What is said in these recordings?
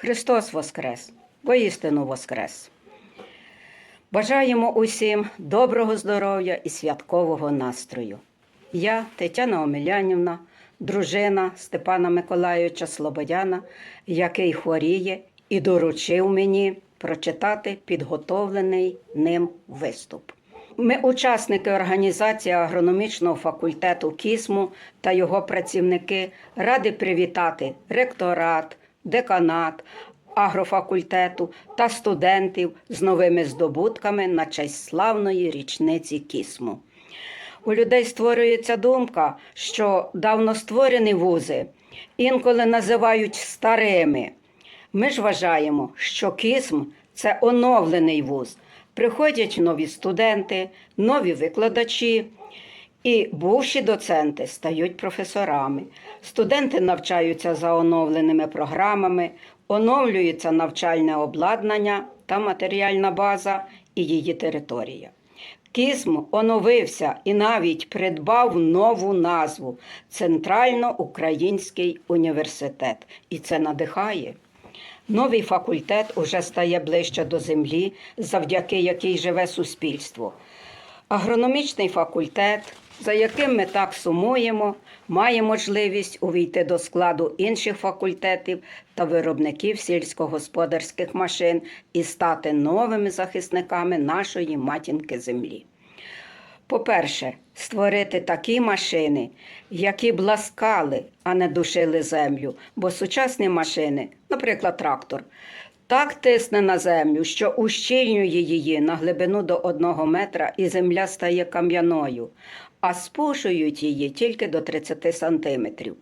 Христос Воскрес! Воістину Воскрес! Бажаємо усім доброго здоров'я і святкового настрою. Я, Тетяна Омелянівна, дружина Степана Миколайовича Слободяна, який хворіє і доручив мені прочитати підготовлений ним виступ. Ми учасники організації агрономічного факультету КІСМу та його працівники раді привітати ректорат, деканат, агрофакультету та студентів з новими здобутками на честь славної річниці КІСМу. У людей створюється думка, що давно створені вузи інколи називають старими. Ми ж вважаємо, що КІСМ це оновлений вуз. Приходять нові студенти, нові викладачі, і бувші доценти стають професорами. Студенти навчаються за оновленими програмами, оновлюється навчальне обладнання та матеріальна база і її територія. Кізм оновився і навіть придбав нову назву Центрально-Український університет. І це надихає. Новий факультет уже стає ближче до землі, завдяки якій живе суспільство. Агрономічний факультет, за яким ми так сумуємо, має можливість увійти до складу інших факультетів та виробників сільськогосподарських машин і стати новими захисниками нашої матінки землі. По-перше, створити такі машини, які б ласкали, а не душили землю, бо сучасні машини, наприклад, трактор, так тисне на землю, що ущільнює її на глибину до одного метра, і земля стає кам'яною, а спушують її тільки до 30 сантиметрів.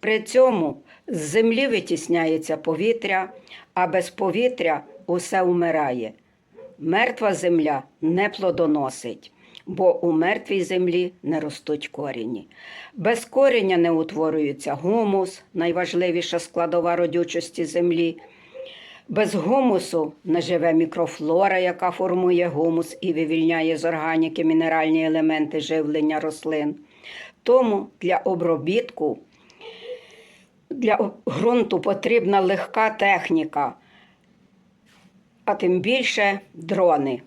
При цьому з землі витісняється повітря, а без повітря усе вмирає. Мертва земля не плодоносить, бо у мертвій землі не ростуть корені. Без коріння не утворюється гумус, найважливіша складова родючості землі. Без гумусу не живе мікрофлора, яка формує гумус і вивільняє з органіки мінеральні елементи живлення рослин. Тому для обробітку для ґрунту потрібна легка техніка, а тим більше дрони.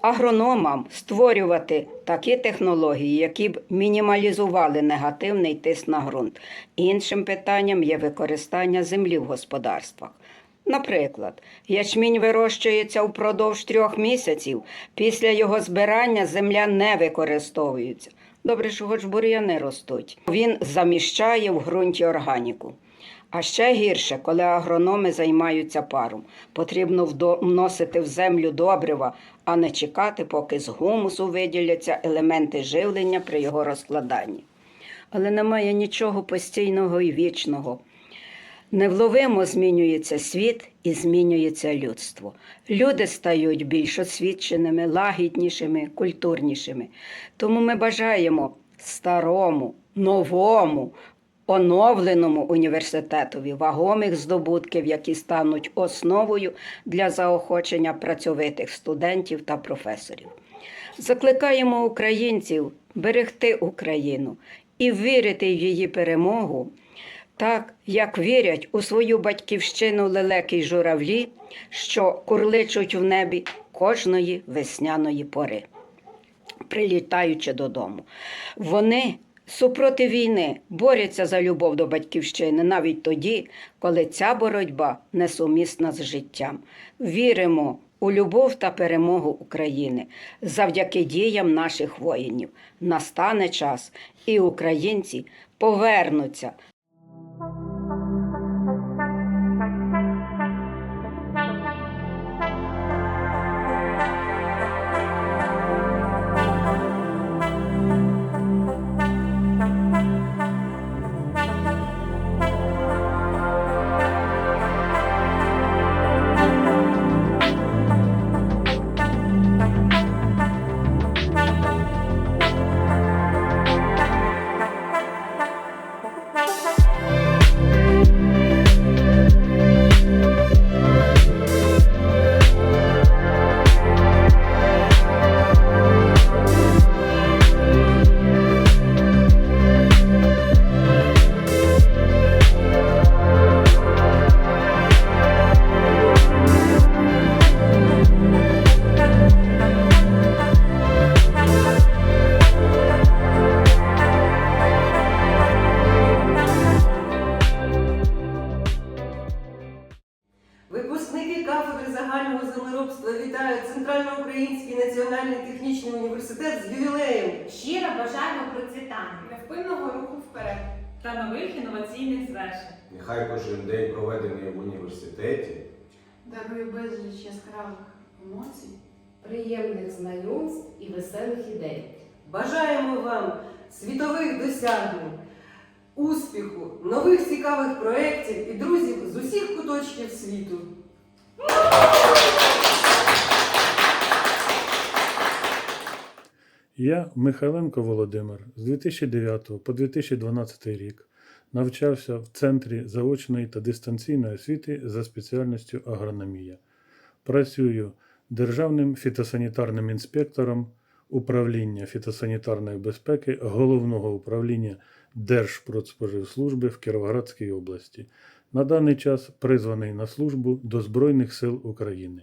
Агрономам створювати такі технології, які б мінімалізували негативний тиск на ґрунт. Іншим питанням є використання землі в господарствах. Наприклад, ячмінь вирощується впродовж трьох місяців. Після його збирання земля не використовується. Добре, що хоч бур'яни ростуть. Він заміщає в ґрунті органіку. А ще гірше, коли агрономи займаються паром. Потрібно вносити в землю добрива, а не чекати, поки з гумусу виділяться елементи живлення при його розкладанні. Але немає нічого постійного і вічного. Невловимо змінюється світ і змінюється людство. Люди стають більш освіченими, лагіднішими, культурнішими. Тому ми бажаємо старому, новому, оновленому університетові вагомих здобутків, які стануть основою для заохочення працьовитих студентів та професорів. Закликаємо українців берегти Україну і вірити в її перемогу так як вірять у свою батьківщину лелеки журавлі, що курличуть в небі кожної весняної пори, прилітаючи додому. Вони супроти війни борються за любов до батьківщини навіть тоді, коли ця боротьба несумісна з життям. Віримо у любов та перемогу України завдяки діям наших воїнів. Настане час, і українці повернуться нових інноваційних звершень. Нехай кожен день проведений в університеті Дарує безліч яскравих емоцій. приємних знайомств і веселих ідей. Бажаємо вам світових досягнень, успіху, нових цікавих проєктів і друзів з усіх куточків світу. Я, Михайленко Володимир, з 2009 по 2012 рік навчався в Центрі заочної та дистанційної освіти за спеціальністю агрономія. Працюю державним фітосанітарним інспектором управління фітосанітарної безпеки Головного управління Держпродспоживслужби в Кіровоградській області. На даний час призваний на службу до Збройних сил України.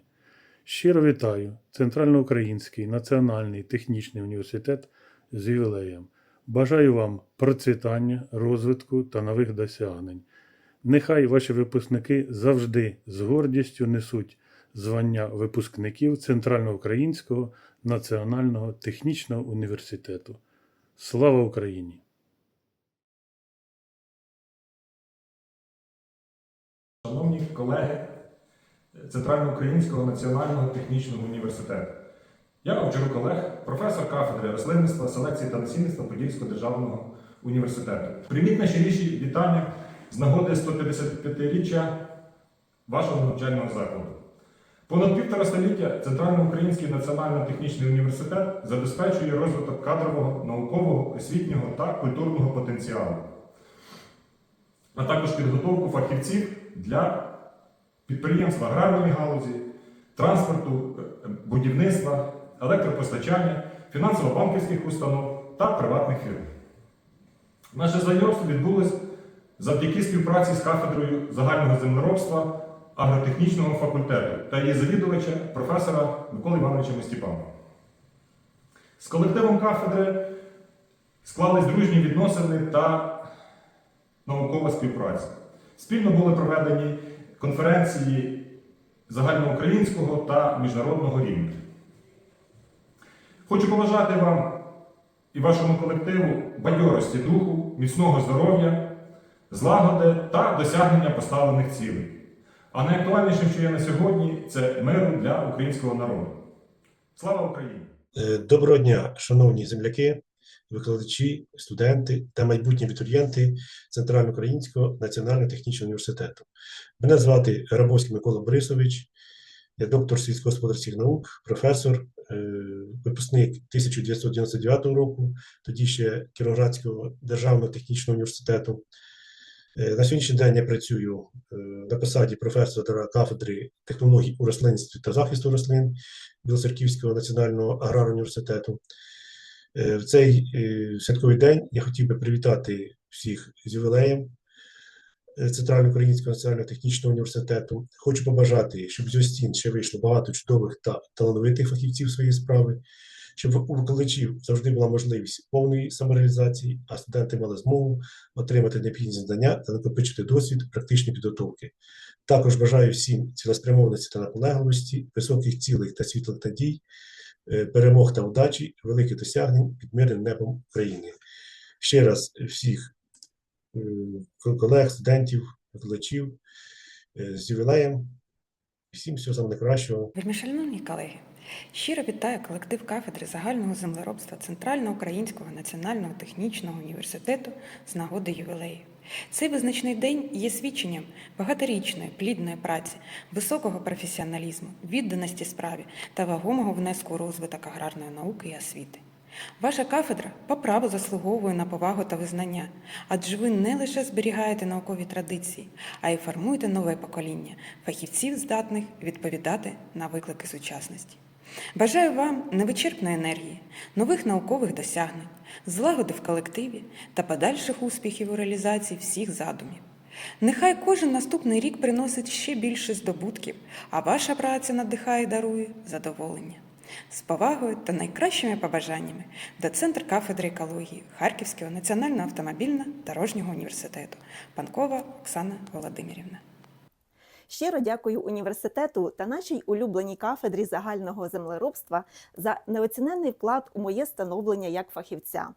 Щиро вітаю Центральноукраїнський національний технічний університет з ювілеєм. Бажаю вам процвітання, розвитку та нових досягнень. Нехай ваші випускники завжди з гордістю несуть звання випускників Центральноукраїнського національного технічного університету. Слава Україні! Шановні колеги Центральноукраїнського національного технічного університету, я Овчарук Олег, професор кафедри рослинництва, селекції та насінництва Подільського державного університету. Прийміть найщиріші вітання з нагоди 155-річчя вашого навчального закладу. Понад півтора століття Центральноукраїнський національно-технічний університет забезпечує розвиток кадрового, наукового, освітнього та культурного потенціалу, а також підготовку фахівців для підприємств аграрної галузі, транспорту, е, будівництва, електропостачання, фінансово-банківських установ та приватних фірм. Наше знайомство відбулось завдяки співпраці з кафедрою загального землеробства агротехнічного факультету та її завідувача професора Миколи Івановича Мостіпана. З колективом кафедри склались дружні відносини та наукова співпраця. Спільно були проведені конференції загальноукраїнського та міжнародного рівня. Хочу побажати вам і вашому колективу бадьорості духу, міцного здоров'я, злагоди та досягнення поставлених цілей. А найактуальнішим, що є на сьогодні, це миру для українського народу. Слава Україні! Е, Доброго дня, шановні земляки, викладачі, студенти та майбутні абітурієнти Центрально-Українського національного технічного університету. Мене звати Рабовський Микола Борисович, я доктор сільськогосподарських наук, професор, випускник 1999 року, тоді ще Кіровоградського державного технічного університету. Е, На сьогоднішній день я працюю е, на посаді професора кафедри технологій у рослинництві та захисту рослин Білоцерківського національного аграрного університету. Е, В цей е, святковий день я хотів би привітати всіх з ювілеєм е, Центрально-Українського національного технічного університету. Хочу побажати, щоб з його стін ще вийшло багато чудових та талановитих фахівців своєї справи, щоб у викладачів завжди була можливість повної самореалізації, а студенти мали змогу отримати необхідні знання та накопичити досвід практичної підготовки. Також бажаю всім цілеспрямованості та наполегливості, високих цілей та світлих надій, е, перемог та удачі, великих досягнень під мирним небом України. Ще раз всіх е, колег, студентів, викладачів е, з ювілеєм. Всім всього самого найкращого. Вельмишановні колеги, щиро вітаю колектив кафедри загального землеробства Центрально-Українського національного технічного університету з нагоди ювілею. Цей визначний день є свідченням багаторічної плідної праці, високого професіоналізму, відданості справі та вагомого внеску у розвиток аграрної науки і освіти. Ваша кафедра по праву заслуговує на повагу та визнання, адже ви не лише зберігаєте наукові традиції, а й формуєте нове покоління фахівців, здатних відповідати на виклики сучасності. Бажаю вам невичерпної енергії, нових наукових досягнень, злагоди в колективі та подальших успіхів у реалізації всіх задумів. Нехай кожен наступний рік приносить ще більше здобутків, а ваша праця надихає і дарує задоволення. З повагою та найкращими побажаннями доцентр кафедри екології Харківського національного автомобільно-дорожнього університету Панкова Оксана Володимирівна. Щиро дякую університету та нашій улюбленій кафедрі загального землеробства за неоціненний вклад у моє становлення як фахівця.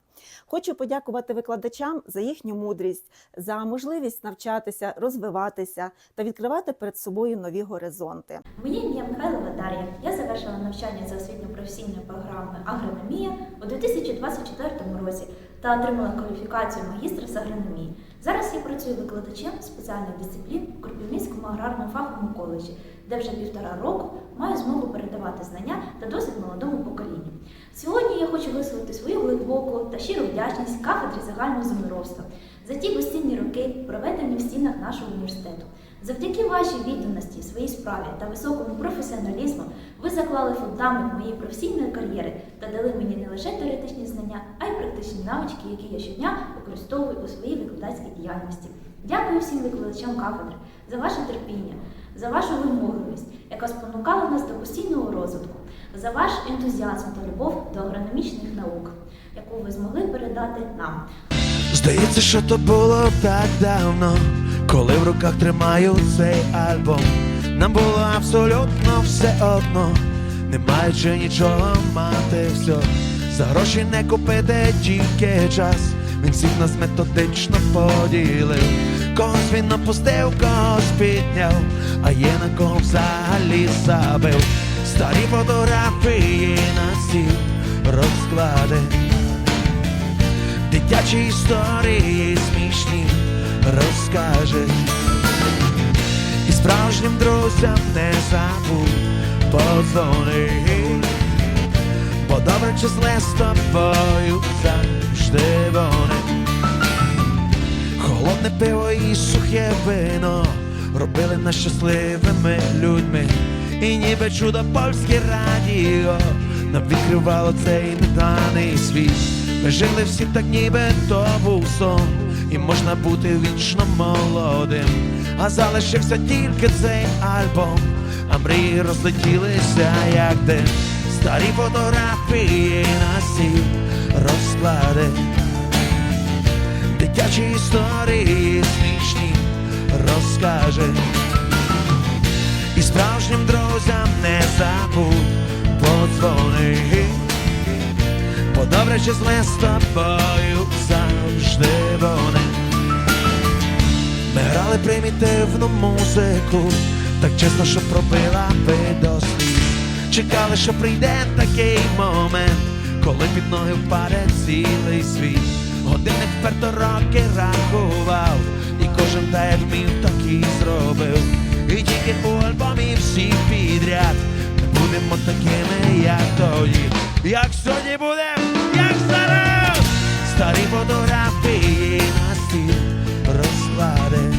Хочу подякувати викладачам за їхню мудрість, за можливість навчатися, розвиватися та відкривати перед собою нові горизонти. Моє ім'я Михайлова Дар'я. Я завершила навчання за освітньо-професійною програмою агрономія у 2024 році та отримала кваліфікацію магістра з агрономії. Зараз я працюю викладачем спеціальних дисциплін у Кропивницькому аграрному фаховому коледжі, де вже півтора року маю змогу передавати знання та досвід молодому поколінню. Сьогодні я хочу висловити свою глибоку та щиру вдячність кафедрі загального землеробства за ті безцінні роки, проведені в стінах нашого університету. Завдяки вашій відданості своїй справі та високому професіоналізму ви заклали фундамент моєї професійної кар'єри та дали мені не лише теоретичні знання, а й практичні навички, які я щодня використовую у своїй викладацькій діяльності. Дякую всім викладачам кафедри за ваше терпіння, за вашу вимогливість, яка спонукала нас до постійного розвитку, за ваш ентузіазм та любов до агрономічних наук, яку ви змогли передати нам. Здається, що то було так давно, коли в руках тримаю цей альбом. Нам було абсолютно все одно, не маючи нічого мати все. За гроші не купити тільки час. Він всіх нас методично поділив. Когось він опустив, когось підняв, а є на кого взагалі забив. Старі фотографії на стіл розклади. Дитячі історії смішні розкаже. І справжнім друзям не забудь подзвони. Бо добре чи з тобою завжди вони. Холодне пиво і сухе вино робили нас щасливими людьми. І ніби чудо польське радіо нам відкривало цей неданий світ. Ми жили всі так, ніби то був сон, і можна бути вічно молодим. А залишився тільки цей альбом, а мрії розлетілися, як дим. Старі фотографії на стіл розклади. Дитячі історії смішні розкаже. І справжнім друзям не забудь подзвони. Бо добре чи зле з тобою завжди вони. Ми грали примітивну музику, так чесно, що пробила би до сліз Чекали, що прийде такий момент, коли під ноги впаде цілий світ. Годинник вперто роки рахував, і кожен та як вмів, так і зробив. І тільки у альбомі всі підряд Ми будемо такими, як тоді. Як сьогодні будем, як зараз, старі фотографії на стіл розкладе.